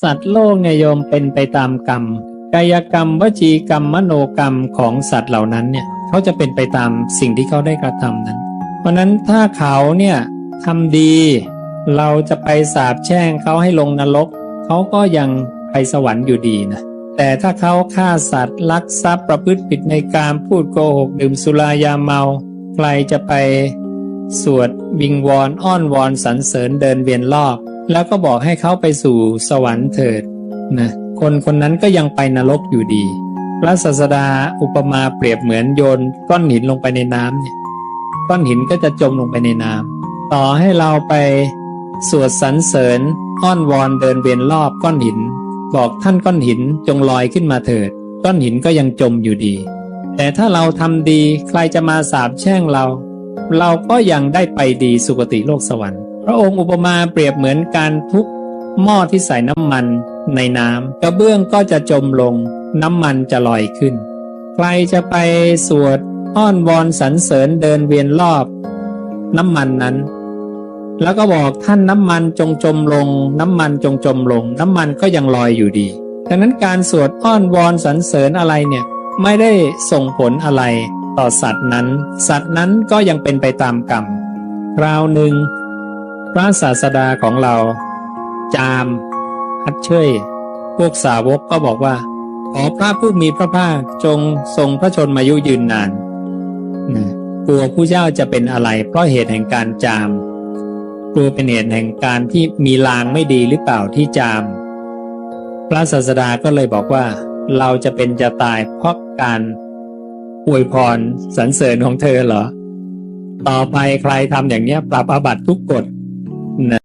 สัตว์โลกเนี่ยโยมเป็นไปตามกรรม กายกรรม วจีกรรม มโนกรรมของสัตว์เหล่านั้นเนี่ยเขาจะเป็นไปตามสิ่งที่เขาได้กระทำนั้น เพราะฉะนั้นถ้าเขาเนี่ยทำดี เราจะไปสาบแช่งเขาให้ลงนรกเขาก็ยังไปสวรรค์อยู่ดีนะแต่ถ้าเขาฆ่าสัตว์ลักทรัพย์ประพฤติผิดในการพูดโกหกดื่มสุรายาเมา ใครจะไปสวดวิงวอนอ้อนวอนสรรเสริญเดินเวียนรอบ แล้วก็บอกให้เขาไปสู่สวรรค์เถิดนะคนคนนั้นก็ยังไปนรกอยู่ดี พระศาสดาอุปมาเปรียบเหมือนโยนก้อนหินลงไปในน้ำเนี่ยก้อนหินก็จะจมลงไปในน้ำต่อให้เราไปสวดสรรเสริญอ้อนวอนเดินเวียนรอบก้อนหิน บอกท่านก้อนหินจงลอยขึ้นมาเถิด ก้อนหินก็ยังจมอยู่ดี แต่ถ้าเราทำดีใครจะมาสาบแช่งเรา เราก็ยังได้ไปดีสุคติโลกสวรรค์ พระองค์อุปมาเปรียบเหมือนการทุบหม้อที่ใส่น้ำมันในน้ำกระเบื้องก็จะจมลง น้ำมันจะลอยขึ้น ใครจะไปสวดอ้อนวอนสรรเสริญเดินเวียนรอบ น้ำมันนั้น แล้วก็บอกท่านน้ำมันจงจมลง น้ำมันจงจมลง น้ำมันก็ยังลอยอยู่ดีดังนั้นการสวดอ้อนวอนสรรเสริญอะไรเนี่ยไม่ได้ส่งผลอะไรต่อสัตว์นั้น สัตว์นั้นก็ยังเป็นไปตามกรรมคราวหนึ่ง พระศาสดาของเรา จามฮัดเชยพวกสาวกก็บอกว่า ขอพระผู้มีพระภาคจงทรงพระชนมายุยืนนานนะกลัวผู้เจ้าจะเป็นอะไร เพราะเหตุแห่งการจาม กลัวเป็นเหตุแห่งการที่มีลางไม่ดีหรือเปล่าที่จาม พระศาสดาก็เลยบอกว่า เราจะเป็นจะตายเพราะการอวยพรสรรเสริญของเธอเหรอ ต่อไปใครทำอย่างนี้ปรับอาบัติทุกกฎ นะ